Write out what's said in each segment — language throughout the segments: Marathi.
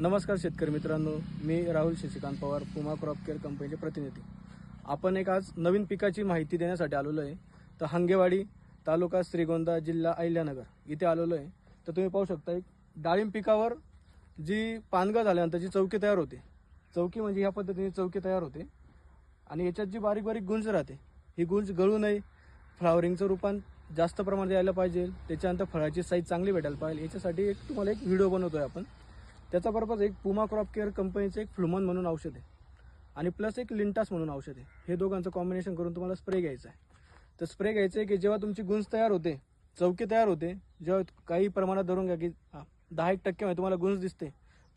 नमस्कार शेतकरी मित्रांनो मी राहुल शशिकांत पवार पुमा क्रॉप केअर कंपनीचे प्रतिनिधी. आपण एक आज नवीन पिकाची माहिती देण्यासाठी आलेलो आहे. तर हंगेवाडी तालुका श्रीगोंदा जिल्हा अहिल्यानगर इथे आलेलो आहे. तर तुम्ही पाहू शकता एक डाळिंब पिकावर जी पानगळ झाल्यानंतर जी चौकी तयार होते. चौकी म्हणजे ह्या पद्धतीने चौकी तयार होते. आणि याच्यात जी बारीक बारीक गुंज राहते ही गुंज गळू नये फ्लावरिंगचं रूपान जास्त प्रमाणात यायला पाहिजे त्याच्यानंतर फळाची साईज चांगली भेटायला पाहिजे. याच्यासाठी एक तुम्हाला एक व्हिडिओ बनवतो आहे आपण. त्याचा पर्पज एक पुमा क्रॉप केअर कंपनीचं एक फ्लुमन म्हणून औषध आहे. आणि प्लस एक लिंटास म्हणून औषध आहे. हे दोघांचं कॉम्बिनेशन करून तुम्हाला स्प्रे घ्यायचं आहे. तर स्प्रे घ्यायचं आहे की जेव्हा तुमची गुंज तयार होते चौकी तयार होते जेव्हा काही प्रमाणात धरून घ्या की दहा एक टक्के तुम्हाला गुंज दिसते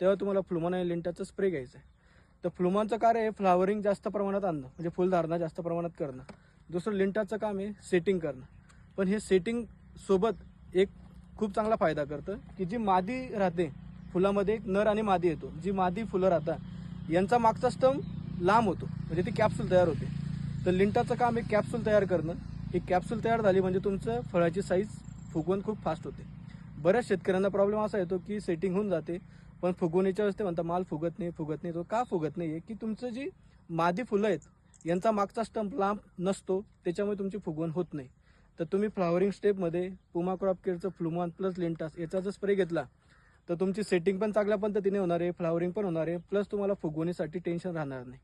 तेव्हा तुम्हाला फ्लुमन आणि लिंटाचं स्प्रे घ्यायचं आहे. तर फ्लुमानचं कार्य आहे फ्लावरिंग जास्त प्रमाणात आणणं म्हणजे फुलधारणा जास्त प्रमाणात करणं. दुसरं लिंटाचं काम आहे सेटिंग करणं. पण हे सेटिंग सोबत एक खूप चांगला फायदा करतं की जी मादी राहते फुलामध्ये एक नर आणि मादी येतो जी मादी फुलं राहतात. यांचा मागचा स्टम लांब होतो म्हणजे ती कॅप्सूल तयार होते. तर लिंटाचं काम एक कॅप्सूल तयार करणं. ही कॅप्सूल तयार झाली म्हणजे तुमचं फळाची साईज फुगवण खूप फास्ट होते. बऱ्याच शेतकऱ्यांना प्रॉब्लेम असा येतो की सेटिंग होऊन जाते पण फुगवणीच्या वेळेस ते म्हणतात माल फुगत नाही फुगत नाही. तो का फुगत नाही आहे की तुमचं जी मादी फुलं आहेत यांचा मागचा स्टंप लांब नसतो त्याच्यामुळे तुमची फुगवण होत नाही. तर तुम्ही फ्लॉवरिंग स्टेपमध्ये पुमा क्रॉप केअरचं फ्लुमॉन प्लस लिंटास याचा जर स्प्रे घेतला तर तुमची सेटिंग पण चांगल्या पद्धतीने होणार आहे फ्लावरिंग पण होणार आहे प्लस तुम्हाला फुगवणीसाठी टेन्शन राहणार नाही.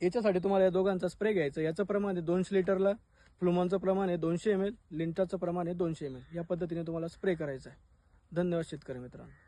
याच्यासाठी तुम्हाला या दोघांचा स्प्रे घ्यायचा याचं प्रमाण आहे दोनशे लिटरला फ्लुमॉनचं प्रमाण आहे दोनशे एम एल लिंटाचं प्रमाण आहे दोनशे एम एल या पद्धतीने तुम्हाला स्प्रे करायचं आहे. धन्यवाद शेतकरी मित्रांनो.